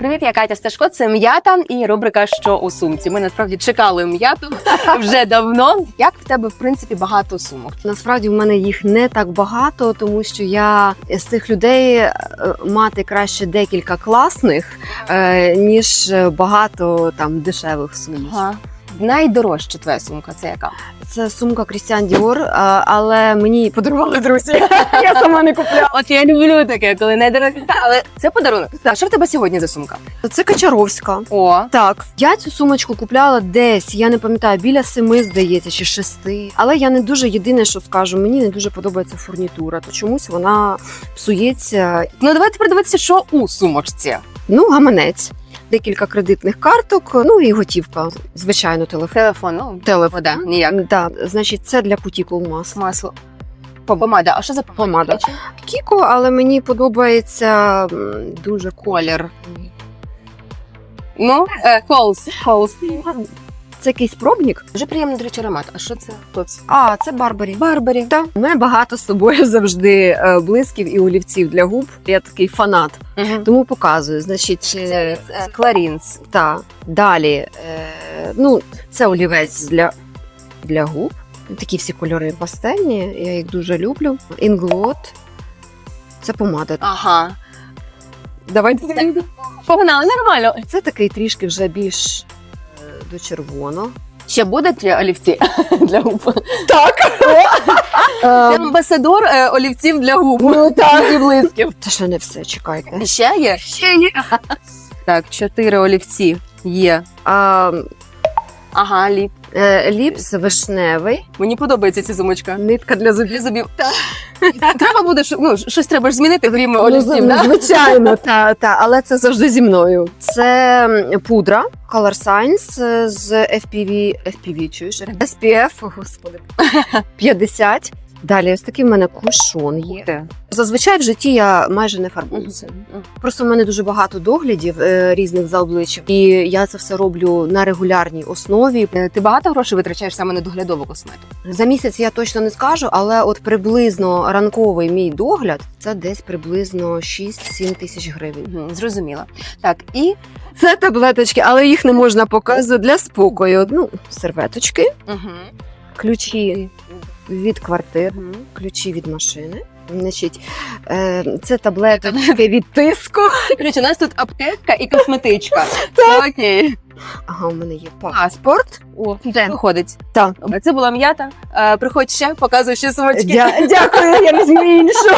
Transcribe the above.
Привіт, я Катя Сташко. Це м'ята і рубрика Що у сумці. Ми насправді чекали м'яту вже давно. Як в тебе в принципі багато сумок? Насправді в мене їх не так багато, тому що я з тих людей е, мати краще декілька класних, е, ніж багато там дешевих сумок. Ага. Найдорожча твоя сумка це яка? Це сумка Крістіан Діор, але мені подарували друзі. Я сама не купляла. От я люблю таке, коли найдорожча, але це подарунок. Так, що в тебе сьогодні за сумка? Це Качаровська. О, Так, я цю сумочку купляла десь, я не пам'ятаю, біля семи, здається, чи шести. Але я не дуже єдине, що скажу, мені не дуже подобається фурнітура, то чомусь вона псується. ну давайте придивитися, що у сумочці. Ну, гаманець, декілька кредитних карток, ну і готівка. Звичайно, телефон. Телефон, ну Телефон. да, ніяк. Да, значить, це для кутікул масло. Масло. Помада. А що за Помада. Кіко, але мені подобається м, дуже колір. Ну, е, холс. Холс. Це якийсь пробник. Дуже приємний, до речі, аромат. А що це? Хто це? А, це Барбарі. Барбарі. Так. У мене багато з собою завжди е, блисків і олівців для губ. Я такий фанат, Угу. тому показую. Значить, е, Кларінс. та далі. Е, ну, це олівець для, для губ. Такі всі кольори пастельні, я їх дуже люблю. Інглот. Це помада. Ага. Давайте. Погнали, нормально. Це такий трішки вже більш е, до червоного. Ще будуть олівці для губ. Так. Ти амбасадор е, олівців для губ. Ну так. І блисків. Та ще не все, чекайте. Ще є? Ще є. Так, чотири олівці є. А, Ага, ліп. е, ліпс вишневий, Мені подобається ця сумочка. нитка для зубів. Для зубів. Треба буде, ну, щось треба ж змінити, крім Ну, олівців, да? Звичайно, та, та, але це завжди зі мною. Це пудра Color Science з FPV, FPV, чуєш? SPF, господи, 50. Далі ось такий в мене кушон є. Зазвичай в житті я майже не фарбуюся. Просто в мене дуже багато доглядів е, різних за обличчям, і я це все роблю на регулярній основі. Е, Ти багато грошей витрачаєш саме на доглядову косметику? За місяць я точно не скажу, але от приблизно ранковий мій догляд це десь приблизно 6-7 тисяч гривень. Мгм, Зрозуміла. Так, і Це таблеточки, але їх не можна показувати для спокою. Ну, серветочки, угу. ключі від квартир, ключі від машини. Значить, е, це таблеточки від тиску. Короче, у нас тут аптека і косметичка. Так. Окей. Ага, у мене є. Паспорт. О, виходить. Так. Це була м'ята. Е, Приходь ще, показуй ще сумочки. Дя- Дякую, я візьму іншу.